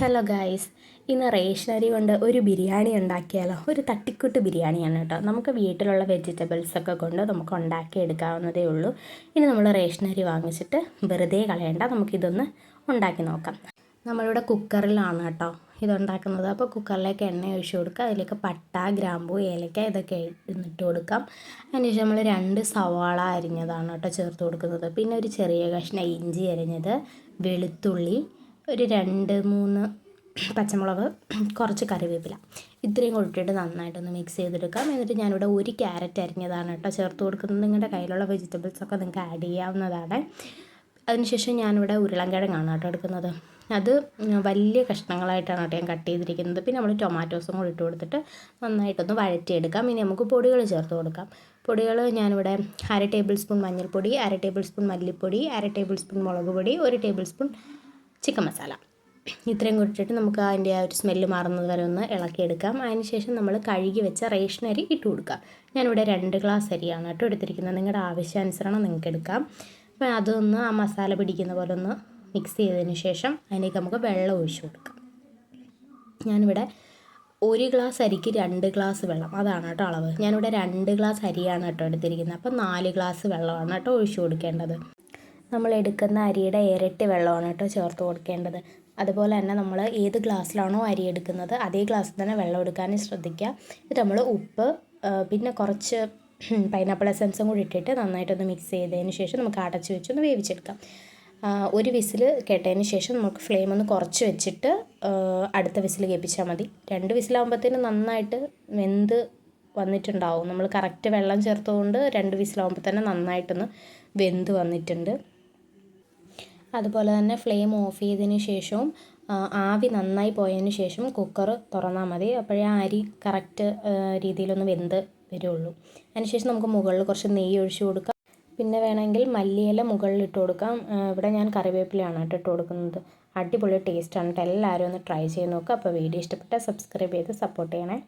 Hello guys ഇന്ന് റേഷനറി കൊണ്ട് ഒരു ബിരിയാണി ഉണ്ടാക്കിയാലോ? ഒരു തട്ടിക്കൂട്ട് ബിരിയാണിയാണ് കേട്ടോ. നമുക്ക് വീട്ടിലുള്ള വെജിറ്റബിൾസൊക്കെ കൊണ്ട് നമുക്ക് ഉണ്ടാക്കിയെടുക്കാവുന്നതേ ഉള്ളൂ. ഇനി നമ്മൾ റേഷനറി വാങ്ങിച്ചിട്ട് വെറുതെ കളയണ്ട. നമുക്കിതൊന്ന് ഉണ്ടാക്കി നോക്കാം. നമ്മളിവിടെ കുക്കറിലാണ് കേട്ടോ ഇതുണ്ടാക്കുന്നത്. അപ്പോൾ കുക്കറിലേക്ക് എണ്ണ ഒഴിച്ച് കൊടുക്കുക. അതിലേക്ക് പട്ട ഗ്രാമ്പു ഏലക്ക ഇതൊക്കെ ഇട്ട് കൊടുക്കാം. അതിനുശേഷം നമ്മൾ രണ്ട് സവാള അരിഞ്ഞതാണ് കേട്ടോ ചേർത്ത് കൊടുക്കുന്നത്. പിന്നെ ഒരു ചെറിയ കഷ്ണം ഇഞ്ചി അരിഞ്ഞത് വെളുത്തുള്ളി ഒരു രണ്ട് മൂന്ന് പച്ചമുളക് കുറച്ച് കറിവേപ്പില. ഇത്രയും കൊണ്ടിട്ട് നന്നായിട്ടൊന്ന് മിക്സ് ചെയ്തെടുക്കാം. എന്നിട്ട് ഞാനിവിടെ ഒരു ക്യാരറ്റ് അരിഞ്ഞതാണ് കേട്ടോ ചേർത്ത് കൊടുക്കുന്നത്. നിങ്ങളുടെ കയ്യിലുള്ള വെജിറ്റബിൾസ് ഒക്കെ നിങ്ങൾക്ക് ആഡ് ചെയ്യാവുന്നതാണ്. അതിനുശേഷം ഞാനിവിടെ ഉരുളൻകിഴങ്ങാണ് കേട്ടോ എടുക്കുന്നത്. അത് വലിയ കഷ്ണങ്ങളായിട്ടാണ് കേട്ടോ ഞാൻ കട്ട് ചെയ്തിരിക്കുന്നത്. പിന്നെ നമ്മൾ ടൊമാറ്റോസും കൂടി ഇട്ട് കൊടുത്തിട്ട് നന്നായിട്ടൊന്ന് വഴറ്റിയെടുക്കാം. ഇനി നമുക്ക് പൊടികൾ ചേർത്ത് കൊടുക്കാം. പൊടികൾ ഞാനിവിടെ അര ടേബിൾ സ്പൂൺ മഞ്ഞൾപ്പൊടി അര ടേബിൾ സ്പൂൺ മല്ലിപ്പൊടി അര ടേബിൾ സ്പൂൺ മുളക് പൊടി ഒരു ടേബിൾ സ്പൂൺ ചിക്കൻ മസാല. ഇത്രയും കൂട്ടിയിട്ട് നമുക്ക് അതിന്റെ ആ ഒരു സ്മെല്ല് മാറുന്നത് വരെ ഒന്ന് ഇളക്കിയെടുക്കാം. അതിന് ശേഷം നമ്മൾ കഴുകി വെച്ച റേഷൻ അരി ഇട്ട് കൊടുക്കാം. ഞാനിവിടെ രണ്ട് ഗ്ലാസ് അരിയാണ് കേട്ടോ എടുത്തിരിക്കുന്നത്. നിങ്ങളുടെ ആവശ്യാനുസരണം നിങ്ങൾക്ക് എടുക്കാം. അപ്പോൾ അതൊന്ന് ആ മസാല പിടിക്കുന്ന പോലെ ഒന്ന് മിക്സ് ചെയ്തതിന് ശേഷം അതിലേക്ക് നമുക്ക് വെള്ളം ഒഴിച്ചു കൊടുക്കാം. ഞാനിവിടെ ഒരു ഗ്ലാസ് അരിക്ക് രണ്ട് ഗ്ലാസ് വെള്ളം. അതാണ് കേട്ടോ അളവ്. ഞാനിവിടെ രണ്ട് ഗ്ലാസ് അരിയാണ് കേട്ടോ എടുത്തിരിക്കുന്നത്. അപ്പോൾ നാല് ഗ്ലാസ് വെള്ളമാണ് കേട്ടോ ഒഴിച്ചു കൊടുക്കേണ്ടത്. നമ്മൾ എടുക്കുന്ന അരിയുടെ ഇരട്ടി വെള്ളമാണ് കേട്ടോ ചേർത്ത് കൊടുക്കേണ്ടത്. അതുപോലെ തന്നെ നമ്മൾ ഏത് ഗ്ലാസ്സിലാണോ അരി എടുക്കുന്നത് അതേ ഗ്ലാസ്സിൽ തന്നെ വെള്ളം എടുക്കാനും ശ്രദ്ധിക്കുക. എന്നിട്ട് നമ്മൾ ഉപ്പ് പിന്നെ കുറച്ച് പൈനാപ്പിൾ എസൻസും കൂടി ഇട്ടിട്ട് നന്നായിട്ടൊന്ന് മിക്സ് ചെയ്തതിന് ശേഷം നമുക്ക് അടച്ച് വെച്ചൊന്ന് വേവിച്ചെടുക്കാം. ഒരു വിസിൽ കേട്ടതിന് ശേഷം നമുക്ക് ഫ്ലെയിം ഒന്ന് കുറച്ച് വെച്ചിട്ട് അടുത്ത വിസിൽ കേൾപ്പിച്ചാൽ മതി. രണ്ട് വിസിലാകുമ്പോഴത്തേനും നന്നായിട്ട് വെന്ത് വന്നിട്ടുണ്ടാവും. നമ്മൾ കറക്റ്റ് വെള്ളം ചേർത്തുകൊണ്ട് രണ്ട് വിസിലാകുമ്പോൾ തന്നെ നന്നായിട്ടൊന്ന് വെന്ത് വന്നിട്ടുണ്ട്. അതുപോലെ തന്നെ ഫ്ലെയിം ഓഫ് ചെയ്തതിന് ശേഷവും ആവി നന്നായി പോയതിന് ശേഷം കുക്കർ തുറന്നാൽ മതി. അപ്പോഴേ ആ അരി കറക്റ്റ് രീതിയിലൊന്ന് വെന്ത് വരുള്ളൂ. അതിനുശേഷം നമുക്ക് മുകളിൽ കുറച്ച് നെയ്യ് ഒഴിച്ചു കൊടുക്കാം. പിന്നെ വേണമെങ്കിൽ മല്ലിയില മുകളിൽ ഇട്ട് കൊടുക്കാം. ഇവിടെ ഞാൻ കറിവേപ്പിലയാണ് കേട്ടോ ഇട്ട് കൊടുക്കുന്നത്. അടിപൊളി ടേസ്റ്റാണ്. കേട്ടോ എല്ലാവരും ഒന്ന് ട്രൈ ചെയ്ത് നോക്കുക അപ്പോൾ വീഡിയോ ഇഷ്ടപ്പെട്ടാൽ സബ്സ്ക്രൈബ് ചെയ്ത് സപ്പോർട്ട് ചെയ്യണേ.